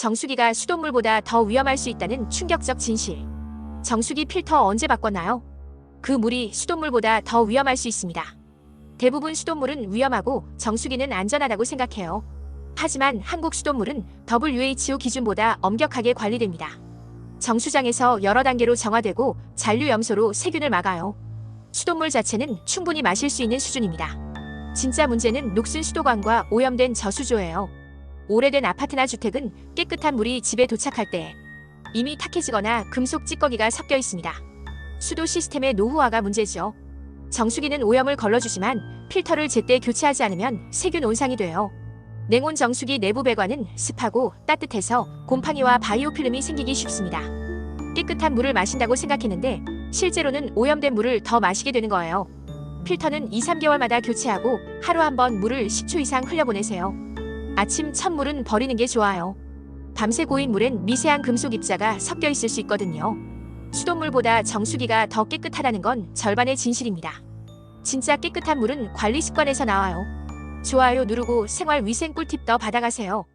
정수기가 수돗물보다 더 위험할 수 있다는 충격적 진실. 정수기 필터 언제 바꿨나요? 그 물이 수돗물보다 더 위험할 수 있습니다. 대부분 수돗물은 위험하고 정수기는 안전하다고 생각해요. 하지만 한국 수돗물은 WHO 기준보다 엄격하게 관리됩니다. 정수장에서 여러 단계로 정화되고 잔류 염소로 세균을 막아요. 수돗물 자체는 충분히 마실 수 있는 수준입니다. 진짜 문제는 녹슨 수도관과 오염된 저수조예요. 오래된 아파트나 주택은 깨끗한 물이 집에 도착할 때 이미 탁해지거나 금속 찌꺼기가 섞여 있습니다. 수도 시스템의 노후화가 문제죠. 정수기는 오염을 걸러주지만 필터를 제때 교체하지 않으면 세균 온상이 돼요. 냉온 정수기 내부 배관은 습하고 따뜻해서 곰팡이와 바이오필름이 생기기 쉽습니다. 깨끗한 물을 마신다고 생각했는데 실제로는 오염된 물을 더 마시게 되는 거예요. 필터는 2, 3개월마다 교체하고 하루 한 번 물을 10초 이상 흘려보내세요. 아침 첫 물은 버리는 게 좋아요. 밤새 고인 물엔 미세한 금속 입자가 섞여 있을 수 있거든요. 수돗물보다 정수기가 더 깨끗하다는 건 절반의 진실입니다. 진짜 깨끗한 물은 관리 습관에서 나와요. 좋아요 누르고 생활 위생 꿀팁 더 받아가세요.